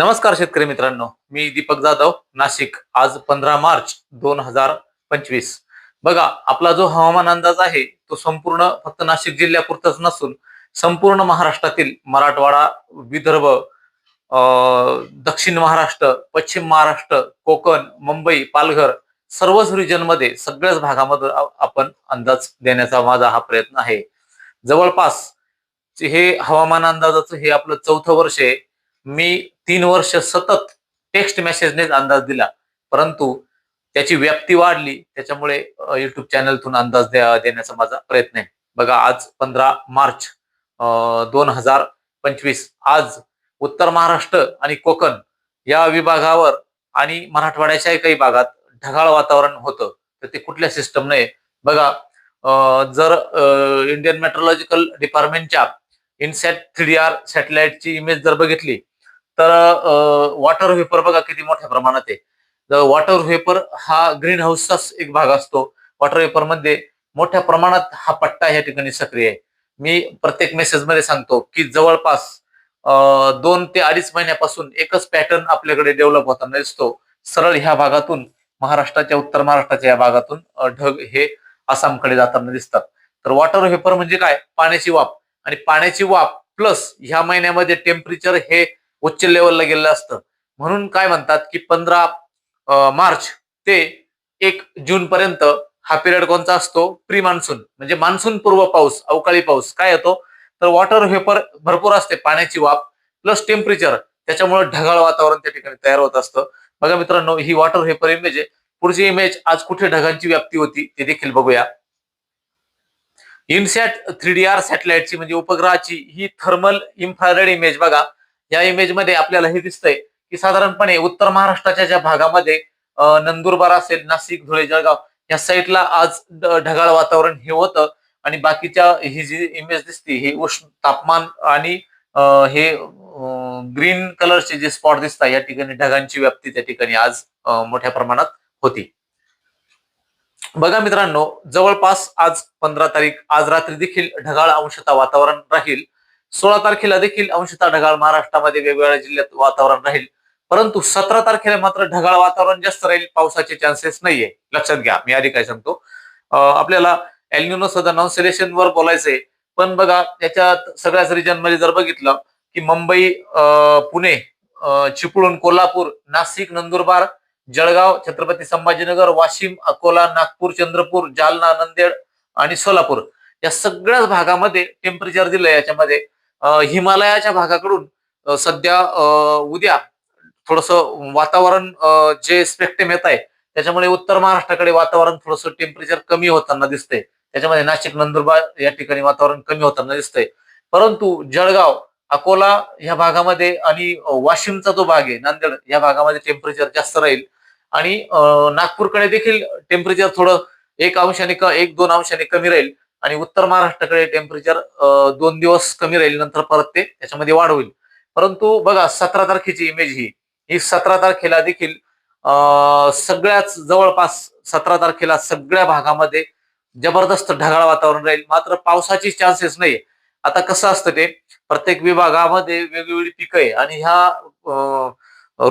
नमस्कार शेतकरी मित्रांनो मी दीपक जाधव नाशिक. आज पंधरा मार्च दोन हजार पंचवीस. बघा आपला जो हवामान अंदाज आहे तो संपूर्ण फक्त नाशिक जिल्ह्यापुरताच नसून संपूर्ण महाराष्ट्रातील मराठवाडा विदर्भ अं, दक्षिण महाराष्ट्र पश्चिम महाराष्ट्र कोकण मुंबई पालघर सर्वच रिजनमध्ये सगळ्याच भागामध्ये आपण अंदाज देण्याचा माझा हा प्रयत्न आहे. जवळपास हे हवामान अंदाजाचं हे आपलं चौथं वर्ष आहे. मी तीन वर्ष सतत टेक्स्ट मेसेजनेच अंदाज दिला. परंतु त्याची व्याप्ती वाढली. त्याच्यामुळे युट्यूब चॅनलतून अंदाज द्या- देण्याचा माझा प्रयत्न आहे. बघा आज पंधरा मार्च दोन हजार पंचवीस. आज उत्तर महाराष्ट्र आणि कोकण या विभागावर आणि मराठवाड्याच्याही काही भागात ढगाळ वातावरण होतं. तर ते कुठल्या सिस्टमने बघा जर इंडियन मेट्रोलॉजिकल डिपार्टमेंटच्या इनसॅट थ्री आर सॅटेलाइटची इमेज जर बघितली तर वॉटर व्हेपर बघा किती मोठ्या प्रमाणात आहे. वॉटर व्हेपर हा ग्रीन हाऊसचाच एक भाग असतो. वॉटर व्हेपरमध्ये मोठ्या प्रमाणात हा पट्टा या ठिकाणी सक्रिय आहे. मी प्रत्येक मेसेजमध्ये सांगतो की जवळपास दोन ते अडीच महिन्यापासून एकच पॅटर्न आपल्याकडे डेव्हलप होताना दिसतो. सरळ ह्या भागातून महाराष्ट्राच्या उत्तर महाराष्ट्राच्या या भागातून ढग हे आसामकडे जाताना दिसतात. तर वॉटर व्हेपर म्हणजे काय? पाण्याची वाफ. आणि पाण्याची वाफ प्लस ह्या महिन्यामध्ये टेम्परेचर हे उच्च लेवलला गेलेलं असतं. म्हणून काय म्हणतात की पंधरा मार्च ते एक जून पर्यंत हा पिरियड कोणता असतो? प्री मान्सून म्हणजे मान्सून पूर्व पाऊस अवकाळी पाऊस. काय येतो? तर वॉटर व्हेपर भरपूर असते पाण्याची वाफ प्लस टेम्परेचर त्याच्यामुळे ढगाळ वातावरण त्या ठिकाणी तयार होत असतं. बघा मित्रांनो ही वॉटर व्हेपर इमेज आहे. पुढची इमेज आज कुठे ढगांची व्याप्ती होती ते देखील बघूया. इनसॅट थ्री डी आर सॅटेलाइटची म्हणजे उपग्रहाची ही थर्मल इन्फ्रारेड इमेज बघा. या इमेजमध्ये आपल्याला हे दिसतंय की साधारणपणे उत्तर महाराष्ट्राच्या ज्या भागामध्ये नंदुरबार असेल नाशिक धुळे जळगाव या साईडला आज ढगाळ वातावरण हे होतं आणि बाकीच्या ही जी इमेज दिसते ही उष्ण तापमान आणि हे ग्रीन कलरचे जे स्पॉट दिसतात या ठिकाणी ढगांची व्याप्ती त्या ठिकाणी आज मोठ्या प्रमाणात होती. बघा मित्रांनो जवळपास आज पंधरा तारीख आज रात्री देखील ढगाळ अंशता वातावरण राहील. सोळा तारखेला देखील अंशतः ढगाळ महाराष्ट्रामध्ये वेगवेगळ्या जिल्ह्यात वातावरण राहील. परंतु सतरा तारखेला मात्र ढगाळ वातावरण जास्त राहील पावसाचे चान्सेस नाहीये. लक्षात घ्या मी आधी काय सांगतो. आपल्याला एल्निनो सध्या नॉन सिलेशन वर बोलायचंय. पण बघा त्याच्यात सगळ्याच रिजनमध्ये जर बघितलं की मुंबई पुणे चिपळूण कोल्हापूर नाशिक नंदुरबार जळगाव छत्रपती संभाजीनगर वाशिम अकोला नागपूर चंद्रपूर जालना नांदेड आणि सोलापूर या सगळ्याच भागामध्ये टेम्परेचर दिलं याच्यामध्ये. हिमालयाच्या भागाकडून सध्या उद्या थोडस वातावरण जे स्पेक्टेम येत आहे त्याच्यामुळे उत्तर महाराष्ट्राकडे वातावरण थोडस टेम्परेचर कमी होताना दिसतंय. त्याच्यामध्ये नाशिक नंदुरबार या ठिकाणी वातावरण कमी होताना दिसतंय. परंतु जळगाव अकोला ह्या भागामध्ये आणि वाशिमचा जो भाग आहे नांदेड या भागामध्ये टेम्परेचर जास्त राहील. आणि अं, नागपूरकडे देखील टेम्परेचर थोडं एक अंशाने एक दोन अंशाने कमी राहील. आणि उत्तर महाराष्ट्राकडे टेम्परेचर दोन दिवस कमी राहील नंतर परत ते त्याच्यामध्ये वाढ होईल. परंतु बघा सतरा तारखेची इमेज ही. ही सतरा तारखेला देखील सगळ्याच जवळपास सतरा तारखेला सगळ्या भागामध्ये जबरदस्त ढगाळ वातावरण राहील. मात्र पावसाची चान्सेस नाही आता कसं असतं ते? प्रत्येक विभागामध्ये वेगवेगळी पिकं आहे आणि ह्या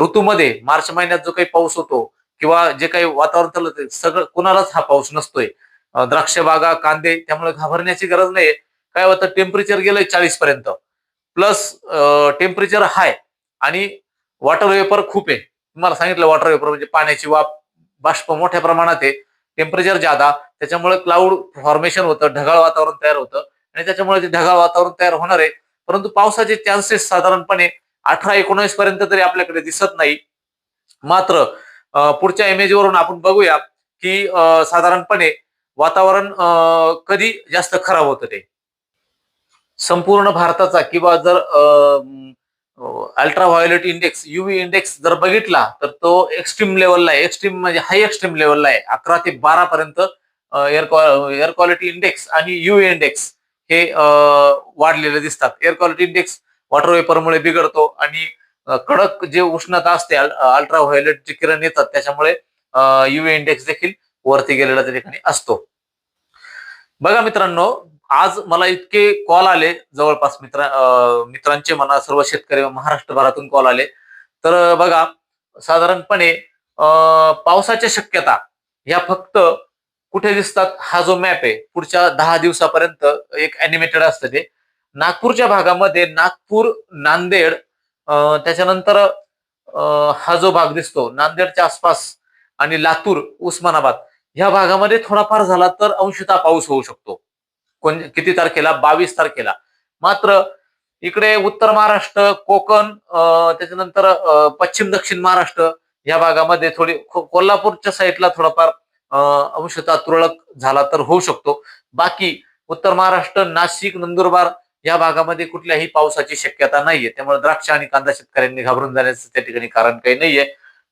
ऋतूमध्ये मार्च महिन्यात जो काही पाऊस होतो किंवा जे काही वातावरण चाललं ते सगळं कुणालाच हा पाऊस नसतोय. द्राक्ष बागा कांदे त्यामुळे घाबरण्याची गरज नाही काय होतं टेम्परेचर गेलंय चाळीस पर्यंत. प्लस टेम्परेचर हाय आणि वॉटर वेपर खूप आहे. तुम्हाला सांगितलं वॉटर वेपर म्हणजे पाण्याची वाफ बाष्प मोठ्या प्रमाणात आहे. टेम्परेचर जादा त्याच्यामुळे क्लाउड फॉर्मेशन होतं ढगाळ वातावरण तयार होतं आणि त्याच्यामुळे ते ढगाळ वातावरण तयार होणार आहे परंतु पावसाचे चान्सेस साधारणपणे अठरा एकोणीस पर्यंत तरी आपल्याकडे दिसत नाही. मात्र पुढच्या इमेज वरून आपण बघूया की साधारणपणे वातावरण कधी जास्त खराब होतं ते? संपूर्ण भारताचा किंवा जर ultra violet index UV index जर बघितला तर तो एक्स्ट्रीम लेवलला आहे. एक्स्ट्रीम म्हणजे हाय एक्स्ट्रीम लेवलला आहे. अकरा ते बारा पर्यंत एअर एअर क्वालिटी इंडेक्स आणि युव्ही इंडेक्स हे वाढलेले दिसतात. एअर क्वालिटी इंडेक्स वॉटर वेपरमुळे बिघडतो आणि कडक जे उष्णता असते अल्ट्रा व्हायोलेट जे किरण येतात त्याच्यामुळे युव्ही इंडेक्स देखील वरती गेलेला त्या ठिकाणी असतो. बघा मित्रांनो आज मला इतके कॉल आले जवळपास मित्र अं, मित्रांचे म्हणा सर्व शेतकरी महाराष्ट्रभरातून कॉल आले. तर बघा साधारणपणे अं, पावसाच्या शक्यता ह्या फक्त कुठे दिसतात हा जो मॅप आहे पुढच्या दहा दिवसापर्यंत एक अॅनिमेटेड असतं ते. नागपूरच्या भागामध्ये नागपूर नांदेड त्याच्यानंतर अं, हा जो भाग दिसतो नांदेडच्या आसपास आणि लातूर उस्मानाबाद ह्या भागामध्ये थोडाफार झाला तर अंशतः पाऊस होऊ शकतो. कोण किती तारखेला? बावीस तारखेला. मात्र इकडे उत्तर महाराष्ट्र कोकण त्याच्यानंतर पश्चिम दक्षिण महाराष्ट्र या भागामध्ये थोडी कोल्हापूरच्या साईडला थोडाफार अंशतः तुरळक झाला तर होऊ शकतो. बाकी उत्तर महाराष्ट्र नाशिक नंदुरबार या भागामध्ये कुठल्याही पावसाची शक्यता नाहीये. त्यामुळे द्राक्ष आणि कांदा शेतकऱ्यांनी घाबरून जाण्याचं त्या ठिकाणी कारण काही नाहीये.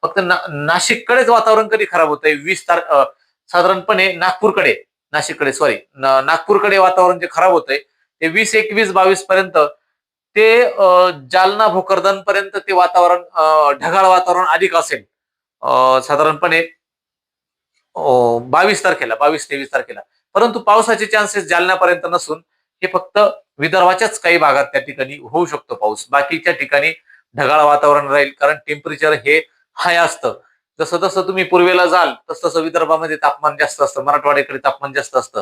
फक्त ना, नाशिककडेच वातावरण कधी खराब होतंय? वीस तार साधारणपणे नागपूरकडे नाशिककडे सॉरी नागपूरकडे वातावरण जे खराब होतंय ते वीस एकवीस बावीस पर्यंत ते जालना भोकरदन पर्यंत ते वातावरण ढगाळ वातावरण अधिक असेल. अं, साधारणपणे बावीस तारखेला बावीस तेवीस तारखेला. परंतु पावसाचे चान्सेस जालन्यापर्यंत नसून हे फक्त विदर्भाच्याच काही भागात त्या ठिकाणी होऊ शकतो पाऊस. बाकीच्या ठिकाणी ढगाळ वातावरण राहील कारण टेम्परेचर हे हाय असतं. जसं जसं तुम्ही पूर्वेला जाल तस तसं विदर्भामध्ये तापमान जास्त असतं मराठवाड्याकडे तापमान जास्त असतं.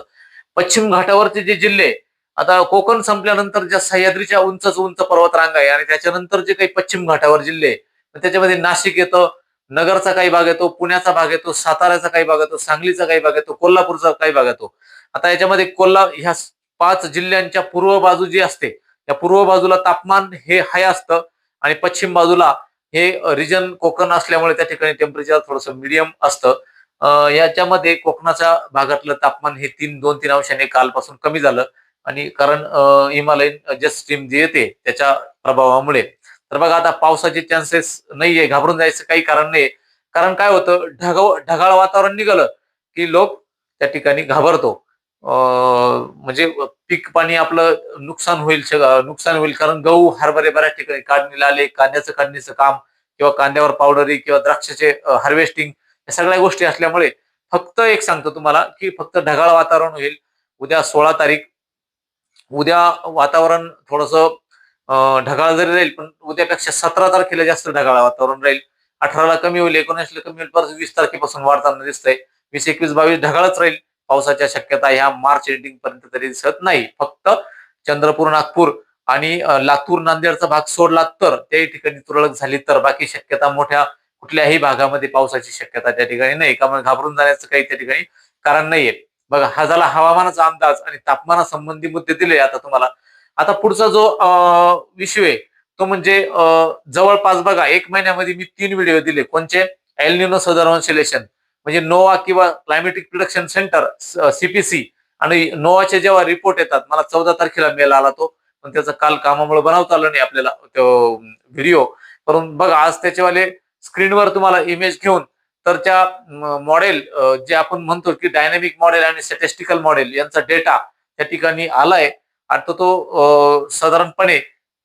पश्चिम घाटावरचे जे जिल्हे आता कोकण संपल्यानंतर ज्या सह्याद्रीच्या उंचच उंच पर्वत रांगा आहे आणि त्याच्यानंतर जे काही पश्चिम घाटावर जिल्हे त्याच्यामध्ये नाशिक येतं नगरचा काही भाग येतो पुण्याचा भाग येतो साताऱ्याचा काही भाग येतो सांगलीचा काही भाग येतो कोल्हापूरचा काही भाग येतो. आता याच्यामध्ये कोल्हा ह्या पाच जिल्ह्यांच्या पूर्व बाजू जी असते त्या पूर्व बाजूला तापमान हे हाय असतं आणि पश्चिम बाजूला हे रिजन कोकण असल्यामुळे त्या ठिकाणी टेम्परेचर थोडंसं मिडियम असतं. याच्यामध्ये कोकणाच्या भागातलं तापमान हे तीन दोन तीन अंशाने कालपासून कमी झालं. आणि कारण हिमालयन जे स्ट्रीम जी येते त्याच्या प्रभावामुळे. तर बघा आता पावसाचे चान्सेस नाहीये घाबरून जायचं काही कारण नाही कारण काय होतं? ढगाळ ढगाळ वातावरण निघालं की लोक त्या ठिकाणी घाबरतो. म्हणजे पीक पाणी आपलं नुकसान होईल नुकसान होईल. कारण गहू हरभरे बऱ्याच ठिकाणी काढणीला आले कांद्याचं काढणीचं काम किंवा कांद्यावर पावडरी किंवा द्राक्षाचे हार्वेस्टिंग या सगळ्या गोष्टी असल्यामुळे फक्त एक सांगतो तुम्हाला की फक्त ढगाळ वातावरण होईल. उद्या सोळा तारीख. उद्या वातावरण थोडस ढगाळ जरी राहील पण उद्यापेक्षा सतरा तारखेला जास्त ढगाळ वातावरण राहील. अठराला कमी होईल एकोणीसला कमी होईल परत वीस तारखेपासून वाढताना दिसतंय. वीस एकवीस बावीस ढगाळच राहील. पावसाच्या शक्यता ह्या मार्च एंडिंग पर्यंत तरी दिसत नाही. फक्त चंद्रपूर नागपूर आणि लातूर नांदेडचा भाग सोडला तर त्याही ठिकाणी तुरळक झाली तर. बाकी शक्यता मोठ्या कुठल्याही भागामध्ये पावसाची शक्यता त्या ठिकाणी नाही. त्यामुळे घाबरून जाण्याचं काही त्या ठिकाणी कारण नाहीये. बघा हा झाला हवामानाचा अंदाज आणि तापमानासंबंधी मुद्दे दिले आता तुम्हाला. आता पुढचा जो विषय आहे तो म्हणजे जवळपास बघा एक महिन्यामध्ये मी तीन व्हिडिओ दिले. कोणचे? एल्निनो सदर्वन्सिलेशन म्हणजे नोवा किंवा क्लायमेटिक प्रिडक्शन सेंटर सीपीसी आणि नोवाचे जेव्हा रिपोर्ट येतात मला चौदा तारखेला मेल आला तो पण त्याचा काल कामामुळे बनवता आलं नाही आपल्याला तो व्हिडिओ. परंतु बघा आज त्याच्यावाले स्क्रीनवर तुम्हाला इमेज घेऊन तर त्या मॉडेल जे आपण म्हणतो की डायनॅमिक मॉडेल आणि स्टॅटिस्टिकल मॉडेल यांचा डेटा त्या ठिकाणी आलाय. आता तो तो साधारणपणे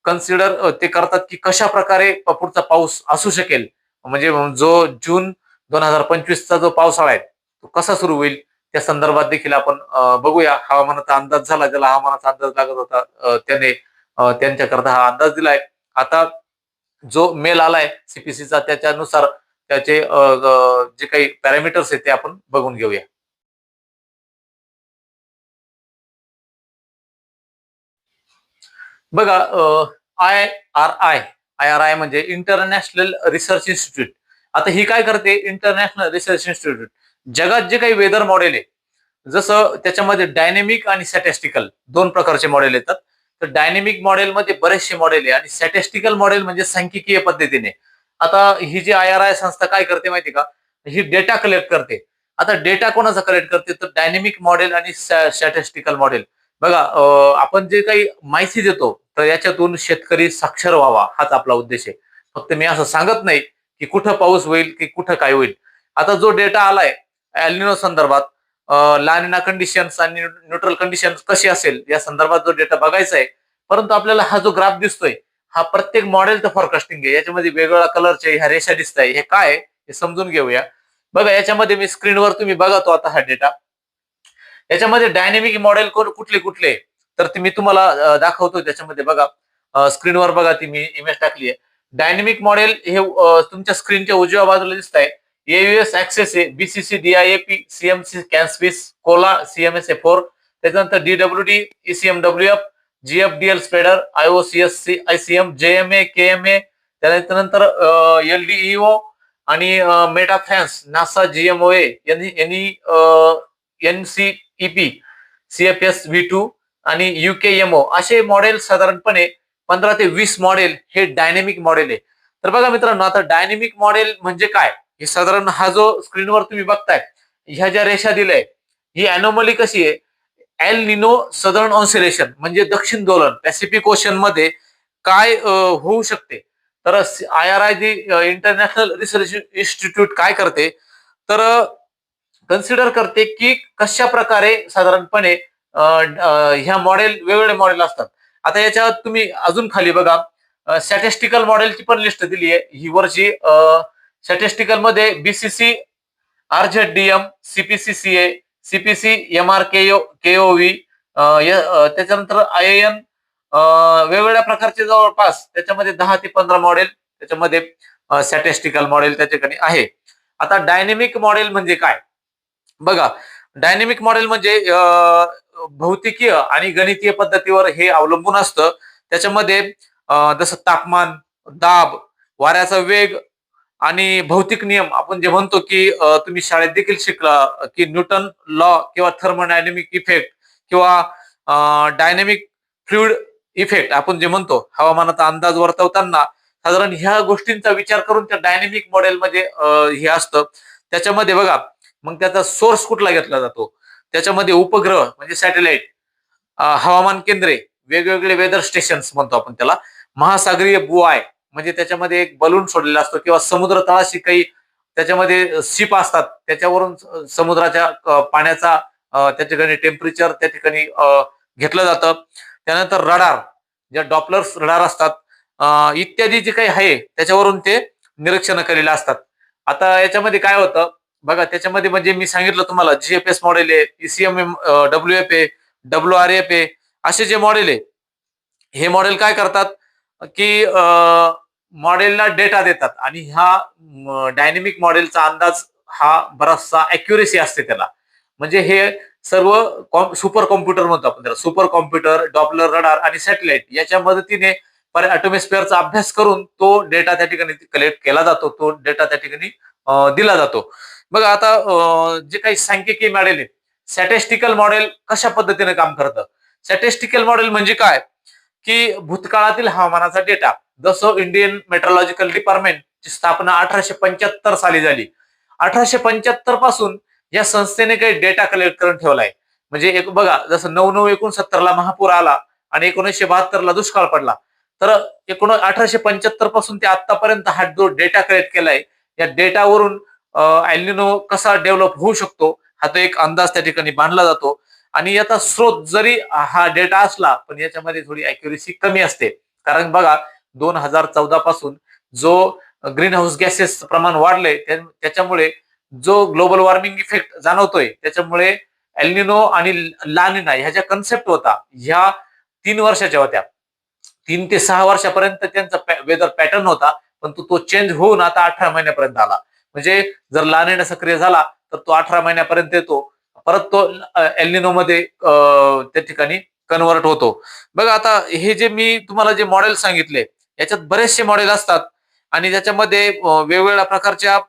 कन्सिडर ते करतात की कशा प्रकारे पुढचा पाऊस असू शकेल. म्हणजे जो जून दोन हजार पंचवीसचा जो पावसाळा आहे तो कसा सुरू होईल? त्या संदर्भात देखील आपण बघूया. हवामानाचा अंदाज झाला ज्याला हवामानाचा अंदाज लागत होता त्याने त्यांच्याकरता हा अंदाज दिलाय. आता जो मेल आलाय सीपीसीचा त्याच्यानुसार त्याचे जे काही पॅरामीटर्स आहेत ते आपण बघून घेऊया. बघा I R I I R I म्हणजे इंटरनॅशनल रिसर्च इन्स्टिट्यूट आता ही काय करते? इंटरनॅशनल रिसर्च इन्स्टिट्यूट जगात जे काही वेदर मॉडेल आहे जसं त्याच्यामध्ये डायनेमिक आणि सॅटेस्टिकल दोन प्रकारचे मॉडेल येतात. तर डायनेमिक मॉडेलमध्ये बरेचसे मॉडेल आहे आणि सॅटेस्टिकल मॉडेल म्हणजे सांख्यिकीय पद्धतीने. आता ही जी आय आर आय संस्था काय करते माहिती का? ही डेटा कलेक्ट करते. आता डेटा कोणाचा कलेक्ट करते? तर डायनेमिक मॉडेल आणि स्टॅटिस्टिकल मॉडेल बघा आपण जे काही माहिती देतो तर याच्यातून शेतकरी साक्षर व्हावा हाच आपला उद्देश आहे. फक्त मी असं सांगत नाही की कुठं पाऊस होईल की कुठं काय होईल. आता जो डेटा आलाय अॅल्निनो संदर्भात लानिना कंडिशन्स आणि न्यूट्रल कंडिशन्स कशी असेल या संदर्भात जो डेटा बघायचा आहे परंतु आपल्याला हा जो ग्राफ दिसतोय हा प्रत्येक मॉडेलचं फॉरकास्टिंग आहे. याच्यामध्ये वेगवेगळ्या कलरचे ह्या रेषा दिसत आहे हे काय हे समजून घेऊया. बघा याच्यामध्ये मी स्क्रीनवर तुम्ही बघा तो आता हा डेटा याच्यामध्ये डायनेमिक मॉडेल कुठले कुठले? आहे? तर ते मी तुम्हाला दाखवतो त्याच्यामध्ये. बघा स्क्रीनवर बघा ती मी इमेज टाकली आहे डायनेमिक मॉडेल हे तुमच्या स्क्रीनच्या उजव्या बाजूला दिसत आहे एयुएस ऍक्सेस आहे बीसीसी डीआयएपी सीएमसी कॅन्सविस कोला सीएमएस ए फोर त्याच्यानंतर DW D CMW F GFDL स्पेडर IOCS C ICM JMA KMA त्यानंतर एल एलडीईओ आणि मेटा फॅन्स नासा जीएमओए यांनी N C P CFS V two आणि UKMO असे model साधारणपणे पंधरा ते वीस मॉडेल हे डायनेमिक मॉडेल आहे. तर बघा मित्रांनो आता डायनेमिक मॉडेल म्हणजे काय? हे साधारण हा जो स्क्रीनवर तुम्ही बघताय ह्या ज्या रेषा दिल्या ही अॅनोमली कशी आहे? एल निनो सदर्न ऑन्सिलेशन म्हणजे दक्षिण दोलन पॅसिफिक ओशनमध्ये काय होऊ शकते? तर आय आर आय जी इंटरनॅशनल रिसर्च इन्स्टिट्यूट काय करते? तर कन्सिडर करते की कशा प्रकारे साधारणपणे ह्या मॉडेल वेगवेगळे मॉडेल असतात. आता याच्यात तुम्ही अजून खाली बघा. स्टॅटिस्टिकल मॉडेलची पण लिस्ट दिली आहे. ही वरची स्टॅटिस्टिकलमध्ये BCC RZDM CPCCA CPC M R KO KOV त्याच्यानंतर आय एन वेगवेगळ्या प्रकारचे जवळपास त्याच्यामध्ये दहा ते पंधरा मॉडेल त्याच्यामध्ये स्टॅटिस्टिकल मॉडेल त्या ठिकाणी आहे. आता डायनेमिक मॉडेल म्हणजे काय? बघा डायनेमिक मॉडेल म्हणजे भौतिकीय आणि गणितीय पद्धतीवर हे अवलंबून असतं. त्याच्यामध्ये जसं तापमान दाब वाऱ्याचा वेग आणि भौतिक नियम. आपण जे म्हणतो की तुम्ही शाळेत देखील शिकला की न्यूटन लॉ किंवा थर्मोडायनेमिक इफेक्ट किंवा डायनेमिक फ्लुइड इफेक्ट आपण जे म्हणतो हवामानाचा अंदाज वर्तवताना साधारण ह्या गोष्टींचा विचार करून त्या डायनेमिक मॉडेलमध्ये हे असतं. त्याच्यामध्ये बघा मग त्याचा सोर्स कुठला घेतला जातो? त्याच्यामध्ये उपग्रह म्हणजे सॅटेलाइट हवामान केंद्रे वेगवेगळे वेदर स्टेशन्स म्हणतो आपण त्याला. महासागरीय बुआय म्हणजे त्याच्यामध्ये एक बलून सोडलेला असतो किंवा समुद्र तळाशी काही त्याच्यामध्ये शिप असतात त्याच्यावरून समुद्राच्या पाण्याचा त्या ठिकाणी टेम्परेचर त्या ठिकाणी घेतलं जातं. त्यानंतर रडार ज्या डॉपलर्स रडार असतात इत्यादी जे काही आहे त्याच्यावरून ते निरीक्षण केलेले असतात. आता याच्यामध्ये काय होतं बघा त्याच्यामध्ये म्हणजे मी सांगितलं तुम्हाला जीएफएस मॉडेल आहे ECM W F A W R F A असे जे मॉडेल आहे हे मॉडेल काय करतात? की मॉडेलला डेटा देतात आणि ह्या डायनेमिक मॉडेलचा अंदाज हा बराचसा अॅक्युरेसी असते त्याला. म्हणजे हे सर्व सुपर कॉम्प्युटर म्हणतो आपण त्याला. सुपर कॉम्प्युटर डॉपलर रडार आणि सॅटेलाइट याच्या मदतीने पर ऍटोमॉस्फिअरचा अभ्यास करून तो डेटा त्या ठिकाणी कलेक्ट केला जातो तो डेटा त्या ठिकाणी दिला जातो. बघा आता जे काही सांख्यिकी मॉडेल आहे सॅटेस्टिकल मॉडेल कशा पद्धतीने काम करतं? सॅटेस्टिकल मॉडेल म्हणजे काय? की भूतकाळातील हवामानाचा डेटा जसं इंडियन मेट्रोलॉजिकल डिपार्टमेंटची स्थापना अठराशे पंच्याहत्तर साली झाली. अठराशे पंच्याहत्तरपासून या संस्थेने काही डेटा कलेक्ट करून ठेवलाय. म्हणजे एक बघा जसं नऊ नऊ एकोणसत्तर ला महापूर आला आणि एकोणीसशे बहात्तर ला दुष्काळ पडला. तर एकोण अठराशे पंच्याहत्तरपासून ते आतापर्यंत हा जो डेटा कलेक्ट केलाय या डेटावरून अॅल्युनो कसा डेव्हलप होऊ शकतो हा तो एक अंदाज त्या ठिकाणी बांधला जातो. आणि याचा स्रोत जरी हा डेटा असला पण याच्यामध्ये थोडी अॅक्युरेसी कमी असते. कारण बघा दोन हजार चौदा पासून जो ग्रीन हाऊस गॅसेस प्रमाण वाढले त्याच्यामुळे जो ग्लोबल वॉर्मिंग इफेक्ट जाणवतोय त्याच्यामुळे एल्निनो आणि लानिना ह्या ज्या कन्सेप्ट होता ह्या तीन वर्षाच्या होत्या. तीन ते सहा वर्षापर्यंत त्यांचा वेदर पॅटर्न होता पण तो चेंज होऊन आता अठरा महिन्यापर्यंत आला. म्हणजे जर लानिना सक्रिय झाला तर तो अठरा महिन्यापर्यंत येतो. परत तो एल्निनो मध्ये त्या ठिकाणी कन्वर्ट होतो. बघा आता हे जे मी तुम्हाला जे मॉडेल सांगितले याच्यात बरेचसे मॉडेल असतात. आणि त्याच्यामध्ये वेगवेगळ्या प्रकारच्या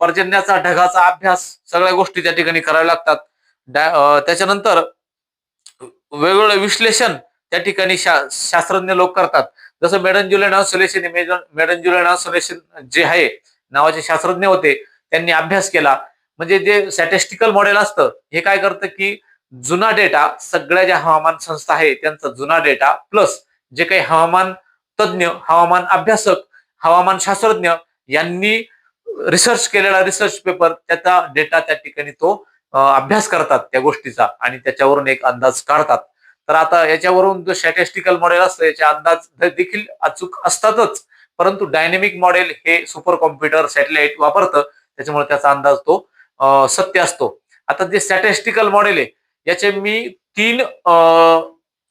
पर्जन्याचा ढगाचा अभ्यास सगळ्या गोष्टी त्या ठिकाणी कराव्या लागतात. त्याच्यानंतर वेगवेगळं विश्लेषण त्या ठिकाणी शा- शास्त्रज्ञ लोक करतात. जसं Madden Julian solution Madden Julian solution जे आहे नावाचे शास्त्रज्ञ होते त्यांनी अभ्यास केला. म्हणजे जे स्टॅटिस्टिकल मॉडेल असतं हे काय करतं की जुना डेटा सगळ्या ज्या हवामान संस्था आहे त्यांचा जुना डेटा प्लस जे काही हवामान तज्ज्ञ हवामान अभ्यासक हवामान शास्त्रज्ञ यांनी रिसर्च केलेला रिसर्च पेपर त्याचा डेटा त्या ठिकाणी तो अभ्यास करतात त्या गोष्टीचा आणि त्याच्यावरून एक अंदाज काढतात. तर आता याच्यावरून जो स्टॅटिस्टिकल मॉडेल असतं याचे अंदाज देखील अचूक असतातच. परंतु डायनेमिक मॉडेल हे सुपर कॉम्प्युटर सॅटेलाइट वापरतं त्याच्यामुळे त्याचा अंदाज तो सत्य असतो. आता जे स्टॅटिस्टिकल मॉडेल आहे याचे मी तीन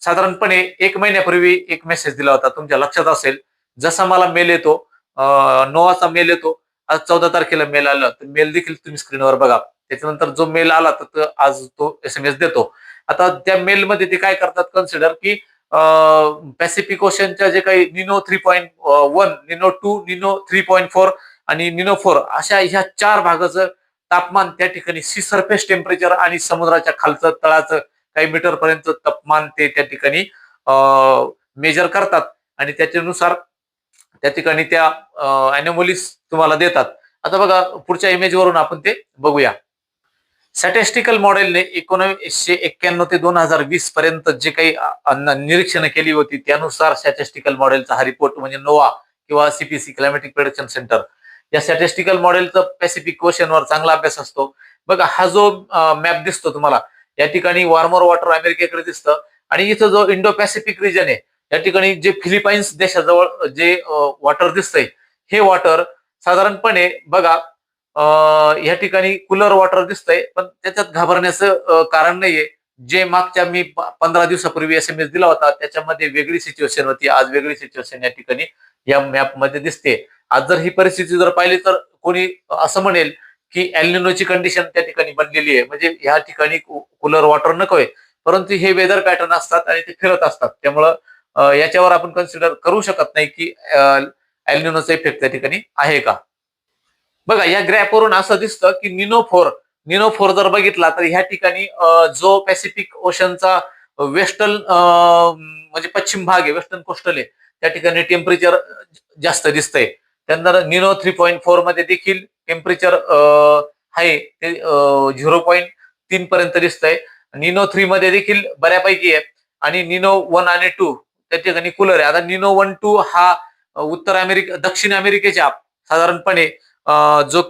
साधारणपणे एक महिन्यापूर्वी एक मेसेज दिला होता. तुमच्या लक्षात असेल जसा मला मेल येतो नोवाचा मेल येतो आज चौदा तारखेला मेल आला तर मेल देखील तुम्ही स्क्रीनवर बघा. त्याच्यानंतर जो मेल आला तर तो आज तो एस एम एस देतो. आता त्या मेलमध्ये ते काय करतात कन्सिडर की पॅसिफिक ओशनच्या जे काही Nino three point one Nino two Nino three point four आणि निनो फोर अशा ह्या चार भागाचं तापमान त्या ठिकाणी सी सरफेस टेम्परेचर आणि समुद्राच्या खालचं तळाचं काही मीटर पर्यंत तापमान ते त्या ठिकाणी मेजर करतात. आणि त्याच्यानुसार त्या ठिकाणी त्या अॅनोमोलीज तुम्हाला देतात. आता बघा पुढच्या इमेज वरून आपण ते बघूया. स्टॅटिस्टिकल मॉडेलने एकोणीसशे एक्क्याण्णव ते दोन हजार वीस पर्यंत जे काही निरीक्षण केली होती त्यानुसार स्टॅटिस्टिकल मॉडेलचा हा रिपोर्ट म्हणजे नोवा किंवा सीपीसी क्लायमॅटिक प्रोडक्शन सेंटर या स्टॅटिस्टिकल मॉडेलचा पॅसिफिक क्वेश्चनवर चांगला अभ्यास असतो. बघा हा जो मॅप दिसतो तुम्हाला या ठिकाणी वॉर्मर वॉटर अमेरिकेकडे दिसतं आणि इथं जो इंडो पॅसिफिक रिजन आहे या ठिकाणी जे फिलिपाईन्स देशाजवळ जे वॉटर दिसतंय हे वॉटर साधारणपणे बघा या ठिकाणी कूलर वॉटर दिसतंय पण त्याच्यात घाबरण्याचं कारण नाहीये. जे मागच्या मी पंधरा दिवसापूर्वी एस एम एस दिला होता त्याच्यामध्ये वेगळी सिच्युएशन होती. आज वेगळी सिच्युएशन या ठिकाणी या मॅपमध्ये दिसते आज जर ही परिस्थिती जर पाहिली तर कोणी असं म्हणेल की एल्निनोची कंडिशन त्या ठिकाणी बनलेली आहे. म्हणजे ह्या ठिकाणी कूलर वॉटर नकोय परंतु हे वेदर पॅटर्न असतात आणि ते फिरत असतात. त्यामुळं याच्यावर आपण कन्सिडर करू शकत नाही की एल्निनोचा इफेक्ट त्या ठिकाणी आहे का? बघा या ग्रॅपवरून असं दिसतं की निनो फोर निनो फोर जर बघितला तर ह्या ठिकाणी जो पॅसिफिक ओशनचा वेस्टर्न म्हणजे पश्चिम भाग आहे वेस्टर्न कोस्टल आहे त्या ठिकाणी टेम्परेचर जास्त दिसतंय. त्यानंतर निनो थ्री पॉईंट फोरमध्ये देखील टेम्परेचर आहे ते झिरो पॉईंट तीन पर्यंत दिसतंय. निनो थ्री मध्ये देखील बऱ्यापैकी आहे. आणि निनो वन आणि टू त्या ठिकाणी कूलर आहे. आता निनो वन टू हा उत्तर अमेरिका दक्षिण अमेरिकेच्या साधारणपणे जो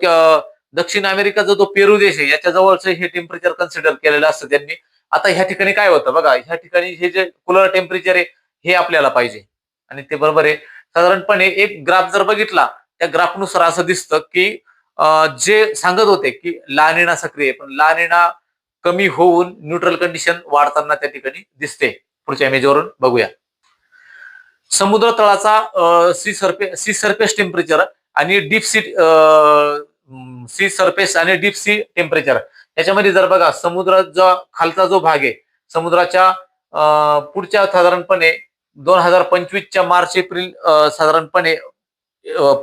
दक्षिण अमेरिकाचा जो पेरू देश आहे याच्या जवळचं हे टेम्परेचर कन्सिडर केलेलं असतं त्यांनी. आता ह्या ठिकाणी काय होतं बघा ह्या ठिकाणी हे जे कुलर टेम्परेचर आहे हे आपल्याला पाहिजे. आणि ते बरोबर आहे. साधारणपणे एक ग्राफ जर बघितला त्या ग्राफनुसार असं दिसतं की जे सांगत होते की लानिना सक्रिय पण लानिना कमी होऊन न्यूट्रल कंडिशन वाढताना त्या ठिकाणी दिसते. पुढच्या इमेजवरून बघूया. समुद्र तळाचा sea surface sea surface temperature आणि डीप सी सी सरफेस आणि डीप सी टेम्परेचर. याच्यामध्ये जर बघा समुद्राचा खालचा जो भाग आहे समुद्राच्या पुढच्या साधारणपणे दोन हजार पंचवीसच्या मार्च एप्रिल साधारणपणे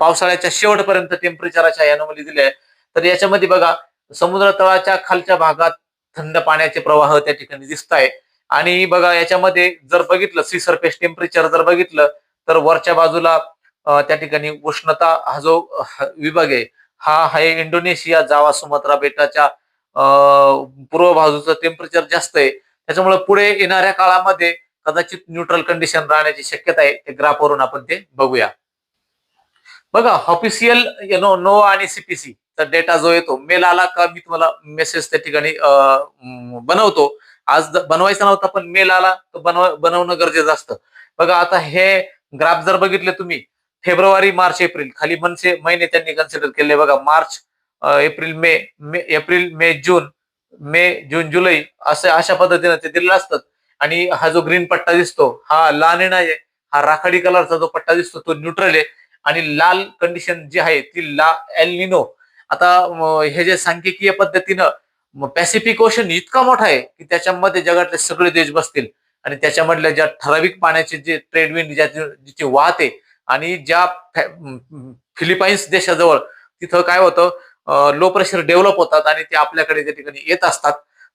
पावसाळ्याच्या शेवटपर्यंत टेम्परेचराच्या यानोमली दिल्या तर याच्यामध्ये बघा समुद्र तळाच्या खालच्या भागात थंड पाण्याचे प्रवाह त्या ठिकाणी दिसत आहे आणि बघा याच्यामध्ये जर बघितलं सी सरफेस टेम्परेचर जर बघितलं तर वरच्या बाजूला त्या ठिकाणी उष्णता हा जो विभाग आहे हा आहे इंडोनेशिया जावा सुमात्रा बेटाच्या पूर्व बाजूचं टेम्परेचर जास्त आहे. त्याच्यामुळे पुढे येणाऱ्या काळामध्ये कदाचित न्यूट्रल कंडिशन राहण्याची शक्यता आहे. ते ग्राफवरून आपण ते बघूया. बघा ऑफिशियल नो नो आणि सीपीसी चा डेटा जो येतो मेल आला का मी तुम्हाला मेसेज त्या ठिकाणी बनवतो. आज बनवायचा नव्हता पण मेल आला तर बनव बनवणं गरजेचं असतं. बघा आता हे ग्राफ जर बघितले तुम्ही फेब्रुवारी मार्च एप्रिल. खाली मनसे महिने त्यांनी कन्सिडर केले. बघा March April May April May June May June जुलै असं अशा पद्धतीने ते दिलेलं असतात. आणि हा जो ग्रीन पट्टा दिसतो हा लाल आहे. हा राखाडी कलरचा जो पट्टा दिसतो तो न्यूट्रल आहे. आणि लाल कंडिशन जी आहे ती ला एल आता हे जे सांख्यिकीय पद्धतीनं पॅसिफिक ओशन इतका मोठा आहे की त्याच्यामध्ये जगातले सगळे देश बसतील. आणि त्याच्यामधल्या ज्या ठराविक पाण्याचे जे ट्रेडविंड ज्याची वाहते आणि ज्या फिलिपाईन्स देशाजवळ तिथं काय होतं लो प्रेशर डेव्हलप होतात आणि ते आपल्याकडे त्या ठिकाणी येत असतात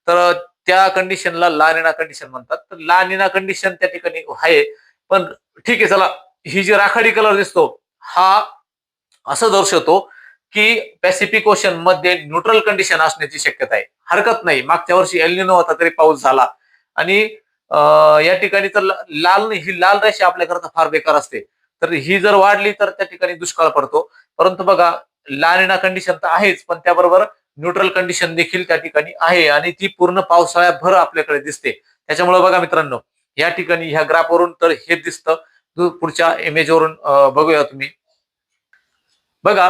तर त्या कंडिशनला लानिना कंडिशन म्हणतात. तर लानिना कंडिशन त्या ठिकाणी आहे. पण ठीक आहे चला ही जी राखाडी कलर दिसतो हा असं दर्शवतो की पॅसिफिक ओशनमध्ये न्यूट्रल कंडिशन असण्याची शक्यता आहे. हरकत नाही. मागच्या वर्षी एलिनो होता तरी पाऊस झाला. आणि या ठिकाणी तर लाल ही लाल रेषा आपल्याकरता फार बेकार असते. तर ही जर वाढली तर त्या ठिकाणी दुष्काळ पडतो. परंतु बघा लानिना कंडिशन तर आहेच पण त्याबरोबर न्यूट्रल कंडिशन देखील त्या ठिकाणी आहे आणि ती पूर्ण पावसाळ्याभर आपल्याकडे दिसते. त्याच्यामुळे बघा मित्रांनो या ठिकाणी ह्या ग्राफवरून तर हे दिसतं. पुढच्या इमेजवरून बघूया तुम्ही. बघा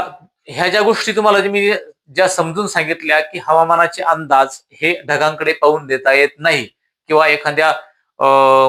ह्या ज्या गोष्टी तुम्हाला मी ज्या समजून सांगितल्या की हवामानाचे अंदाज हे ढगांकडे पाहून देता येत नाही किंवा एखाद्या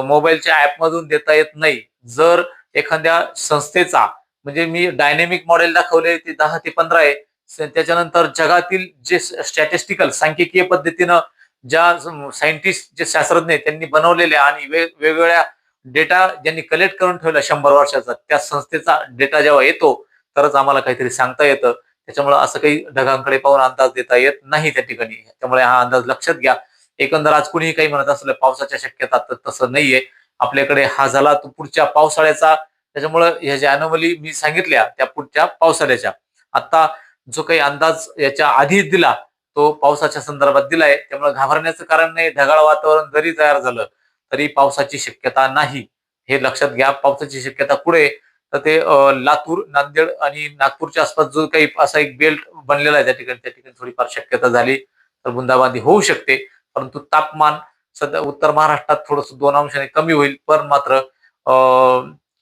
मोबाईलच्या ऍप मधून देता येत नाही. जर एखाद्या संस्थेचा म्हणजे मी डायनेमिक मॉडेल दाखवले ते दहा ते पंधरा आहे. त्याच्यानंतर जगातील जे स्टॅटिस्टिकल सांख्यिकीय पद्धतीनं ज्या सायंटिस्ट जे शास्त्रज्ञ त्यांनी बनवलेले आणि वेगवेगळ्या डेटा ज्यांनी कलेक्ट करून ठेवला शंभर वर्षाचा त्या संस्थेचा डेटा जेव्हा येतो तरच आम्हाला काहीतरी सांगता येतं. त्याच्यामुळे असं काही ढगांकडे पाहून अंदाज देता येत नाही त्या ठिकाणी. त्यामुळे हा अंदाज लक्षात घ्या. एकंदर आज कुणीही काही म्हणत असलं पावसाच्या शक्यता तर तसं नाहीये. आपल्याकडे हा झाला तो पुढच्या पावसाळ्याचा. त्याच्यामुळं ह्या ज्या अनोमली मी सांगितल्या त्या पुढच्या पावसाळ्याच्या. आता जो काही अंदाज याच्या आधी दिला तो पावसाच्या संदर्भात दिलाय. त्यामुळे घाबरण्याचं कारण नाही ढगाळ वातावरण जरी तयार झालं तरी पावसाची शक्यता नाही. हे लक्षात घ्या पावसाची शक्यता पुढे तर ते लातूर नांदेड आणि नागपूरच्या आसपास जो काही असा एक बेल्ट बनलेला आहे त्या ठिकाणी त्या ठिकाणी थोडीफार शक्यता झाली तर बुंदाबांदी होऊ शकते. परंतु तापमान सध्या उत्तर महाराष्ट्रात थोडस दोन अंशाने कमी होईल पण मात्र अ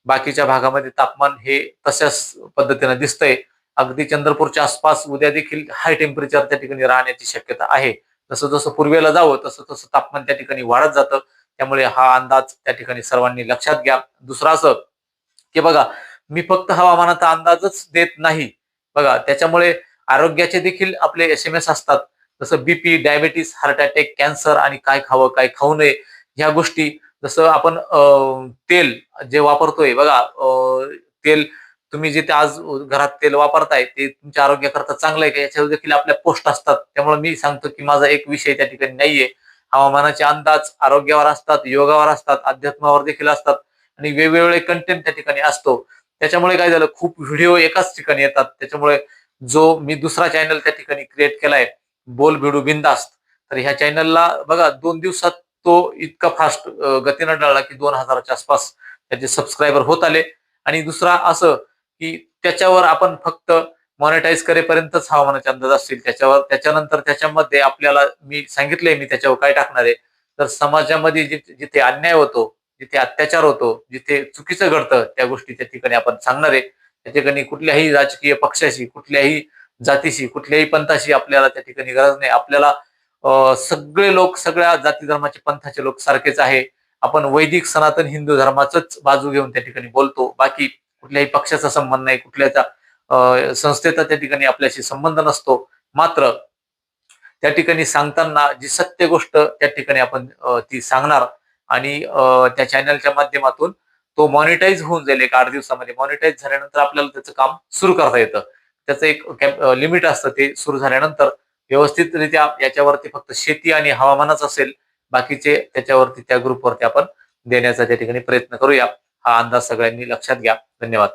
बाकीच्या भागामध्ये तापमान हे तशाच पद्धतीने दिसतंय. अगदी चंद्रपूरच्या आसपास उद्या देखील हाय टेम्परेचर त्या ठिकाणी राहण्याची शक्यता आहे. जसं जसं पूर्वेला जावं तसं तसं तापमान त्या ठिकाणी वाढत जातं. त्यामुळे हा अंदाज त्या ठिकाणी सर्वांनी लक्षात घ्या. दुसरं असं की बघा मी फक्त हवामानाचा अंदाजच देत नाही. बघा त्याच्यामुळे आरोग्याचे देखील आपले एस एम एस असतात. जसं BP diabetes heart attack cancer आणि काय खावं काय खाऊ नये ह्या गोष्टी. जसं आपण तेल जे वापरतोय बघा तेल तुम्ही जे ते आज घरात तेल वापरताय ते तुमच्या आरोग्याकरता चांगलं आहे का? याच्यावर देखील आपल्या पोस्ट असतात. त्यामुळे मी सांगतो की माझा एक विषय त्या ठिकाणी नाहीये. हवामानाचे अंदाज आरोग्यावर असतात योगावर असतात अध्यात्मावर देखील असतात आणि वेगवेगळे कंटेंट त्या ठिकाणी असतो. त्याच्यामुळे काय झालं? खूप व्हिडिओ एकाच ठिकाणी येतात. त्याच्यामुळे जो मी दुसरा चॅनल त्या ठिकाणी क्रिएट केलाय बोल भिडू बिंदास्त तर ह्या चॅनलला बघा दोन दिवसात तो इतका फास्ट गतीनं डळला की दोन हजाराच्या आसपास त्याचे सबस्क्रायबर होत आले. आणि दुसरा असं की त्याच्यावर आपण फक्त मॉनिटाईज करेपर्यंतच हवामानाचे अंदाज असतील. त्याच्यावर त्याच्यानंतर त्याच्यामध्ये आपल्याला मी सांगितलंय मी त्याच्यावर काय टाकणार आहे. तर समाजामध्ये जिथे जिथे अन्याय होतो जिथे अत्याचार होतो जिथे चुकीचं घडतं त्या गोष्टी त्या ठिकाणी आपण सांगणार आहे. त्या ठिकाणी कुठल्याही राजकीय पक्षाशी कुठल्याही जातीशी कुठल्याही पंथाशी आपल्याला त्या ठिकाणी गरज नाही. आपल्याला सगळे लोक सगळ्या जाती धर्माचे पंथाचे लोक सारखेच आहे. आपण वैदिक सनातन हिंदू धर्माचंच बाजू घेऊन त्या ठिकाणी बोलतो. बाकी कुठल्याही पक्षाचा संबंध नाही कुठल्याचा अं, संस्थेचा त्या ठिकाणी आपल्याशी संबंध नसतो. मात्र त्या ठिकाणी सांगताना जी सत्य गोष्ट त्या ठिकाणी आपण ती सांगणार आणि त्या चॅनलच्या माध्यमातून तो मॉनिटाईज होऊन जाईल. एक आठ दिवसामध्ये मॉनिटाईज झाल्यानंतर आपल्याला त्याचं काम सुरू करता येतं. त्याचं एक लिमिट असतं ते सुरू झाल्यानंतर व्यवस्थितरित्या याच्यावरती फक्त शेती आणि हवामानच असेल बाकीचे त्याच्यावरती त्या ग्रुपवरती आपण देण्याचा त्या ठिकाणी प्रयत्न करूया. हा अंदाज सगळ्यांनी लक्षात घ्या. धन्यवाद.